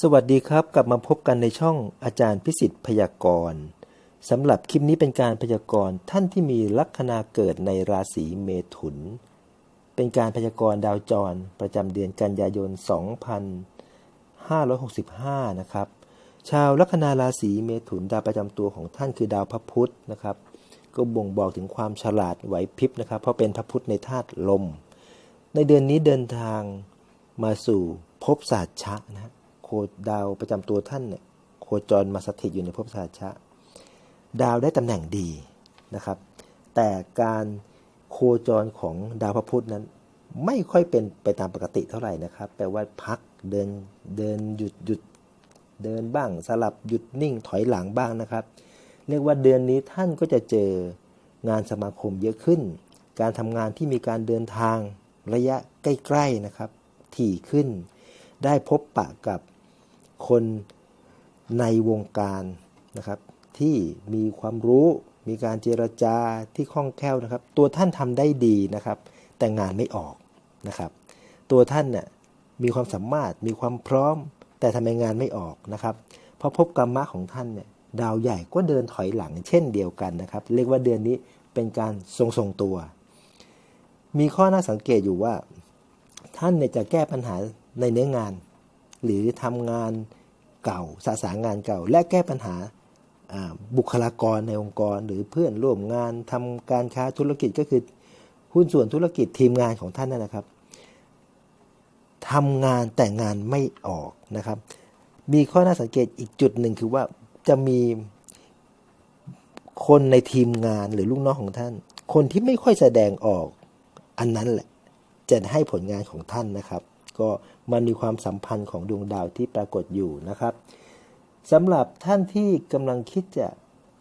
สวัสดีครับกลับมาพบกันในช่องอาจารย์พิสิทธิ์พยากรณ์สำหรับคลิปนี้เป็นการพยากรณ์ท่านที่มีลัคนาเกิดในราศีเมถุน เป็นการพยากรณ์ดาวจรประจำเดือนกันยายน 2565 นะครับ ชาวลัคนาราศีเมถุนดาวประจำตัวของท่านคือดาวพระพุธนะครับ ก็บ่งบอกถึงความฉลาดไหวพริบนะครับ เพราะเป็นพระพุธในธาตุลม ในเดือนนี้เดินทางมาสู่ภพศาสตร์ชะนะฮะ โคดาวประจำตัวท่านเนี่ยโคจรมาสถิตอยู่ในภพศาติชะ ดาวได้ตำแหน่งดีนะครับ แต่การโคจรของดาวพระพุธนั้น ไม่ค่อยเป็นไปตามปกติเท่าไหร่นะครับ แปลว่าพักเดินเดินหยุดหยุดเดินบ้างสลับหยุดนิ่งถอยหลังบ้างนะครับ เรียกว่าเดือนนี้ท่านก็จะเจองานสมาคมเยอะขึ้น การทำงานที่มีการเดินทางระยะใกล้ๆนะครับ ถี่ขึ้น ได้พบปะกับ คนในวงการนะครับ ที่มีความรู้มีการเจรจาที่คล่องแคล่วนะครับ ตัวท่านทำได้ดีนะครับ แต่งานไม่ออกนะครับ ตัวท่านน่ยมีความสามารถมีความพร้อม แต่ทำไมงานไม่ออกนะครับเพราะภพกรรมะของท่านเนี่ยดาวใหญ่ก็เดินถอยหลังเช่นเดียวกันนะครับ เรียกว่าเดือนนี้เป็นการทรงทรงตัว มีข้อน่าสังเกตอยู่ว่า ท่านเนี่ยจะแก้ปัญหาในเนื้องาน หรือทำงานเก่าสะสางงานเก่า และแก้ปัญหาบุคลากรในองค์กร หรือเพื่อนร่วมงานทำการค้าธุรกิจก็คือหุ้นส่วนธุรกิจทีมงานของท่านนั่นนะครับทำงานแต่งานไม่ออกนะครับ มีข้อน่าสังเกตอีกจุดหนึ่งคือว่าจะมีคนในทีมงานหรือลูกน้องของท่าน คนที่ไม่ค่อยแสดงออกอันนั้นแหละ จะให้ผลงานของท่านนะครับ ก็มันมีความสัมพันธ์ของดวงดาวที่ปรากฏอยู่นะครับสำหรับท่านที่กำลังคิดจะ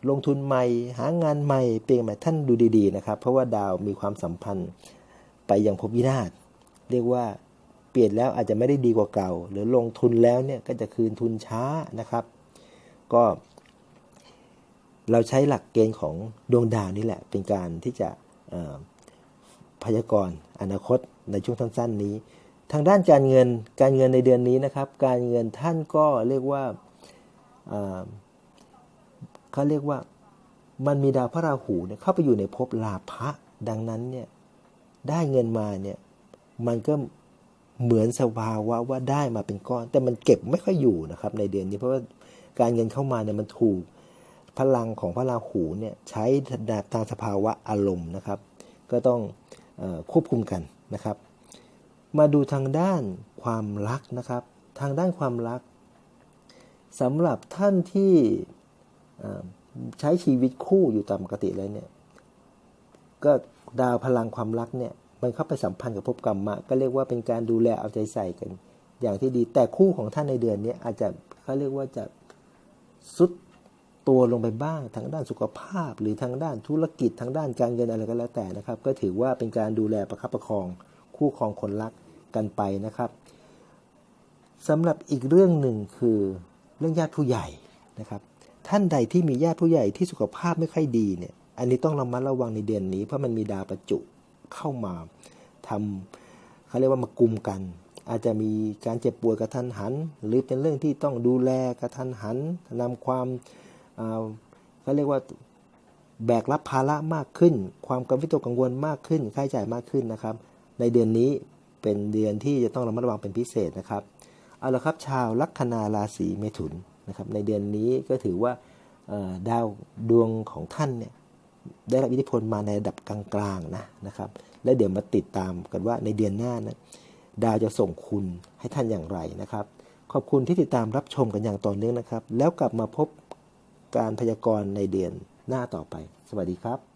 ลงทุนใหม่ หางานใหม่เปลี่ยนใหม่ท่านดูดีๆนะครับ เพราะว่าดาวมีความสัมพันธ์ไปอย่างภพวินาศเรียกว่าเปลี่ยนแล้วอาจจะไม่ได้ดีกว่าเก่า หรือลงทุนแล้วเนี่ยก็จะคืนทุนช้านะครับ ก็ เราใช้หลักเกณฑ์ของดวงดาวนี่แหละ เป็นการที่จะพยากรณ์อนาคตในช่วงสั้นๆนี้ ทางด้านการเงินการเงินในเดือนนี้นะครับ การเงินท่านก็เรียกว่าเขาเรียกว่ามันมีดาวพระราหูเนี่ยเข้าไปอยู่ในภพลาภะดังนั้นเนี่ยได้เงินมาเนี่ยมันก็เหมือนสภาวะว่าได้มาเป็นก้อน แต่มันเก็บไม่ค่อยอยู่นะครับ ในเดือนนี้เพราะว่าการเงินเข้ามาเนี่ยมันถูกพลังของพระราหูเนี่ยใช้ตามสภาวะอารมณ์นะครับ ก็ต้องอควบคุมกันนะครับ มาดูทางด้านความรักนะครับ ทางด้านความรักสำหรับท่านที่ใช้ชีวิตคู่อยู่ตามปกติแล้วเนี่ย ก็ดาวพลังความรักเนี่ยมันเข้าไปสัมพันธ์กับภพกรรมะก็เรียกว่าเป็นการดูแลเอาใจใส่กัน อย่างที่ดีแต่คู่ของท่านในเดือนนี้อาจจะเขาเรียกว่าจะสุดตัวลงไปบ้างทางด้านสุขภาพ หรือทางด้านธุรกิจทางด้านการเงินอะไรก็แล้วแต่นะครับ ก็ถือว่าเป็นการดูแลประคับประคอง คู่ครองคนรักกันไปนะครับสำหรับอีกเรื่องหนึ่งคือเรื่องญาติผู้ใหญ่นะครับ ท่านใดที่มีญาติผู้ใหญ่ที่สุขภาพไม่ค่อยดีเนี่ย อันนี้ต้องระมัดระวังในเดือนนี้ เพราะมันมีดาวประจุเข้ามาทำเขาเรียกว่ามากุมกัน อาจจะมีการเจ็บป่วยกระทันหัน หรือเป็นเรื่องที่ต้องดูแลกระทันหันนำความอ่าเขาเรียกว่าแบกรับภาระมากขึ้น ความกังวลกังวลมากขึ้นค่าใช้จ่ายมากขึ้นนะครับ ในเดือนนี้เป็นเดือนที่จะต้องระมัดระวังเป็นพิเศษนะครับเอาละครับชาวลัคนาราศีเมถุนนะครับในเดือนนี้ก็ถือว่าดาวดวงของท่านเนี่ยได้รับอิทธิพลมาในระดับกลางๆนะนะครับ และเดี๋ยวมาติดตามกันว่าในเดือนหน้านะดาวจะส่งคุณให้ท่านอย่างไรนะครับ ขอบคุณที่ติดตามรับชมกันอย่างต่อเนื่องนะครับ แล้วกลับมาพบการพยากรณ์ในเดือนหน้าต่อไป สวัสดีครับ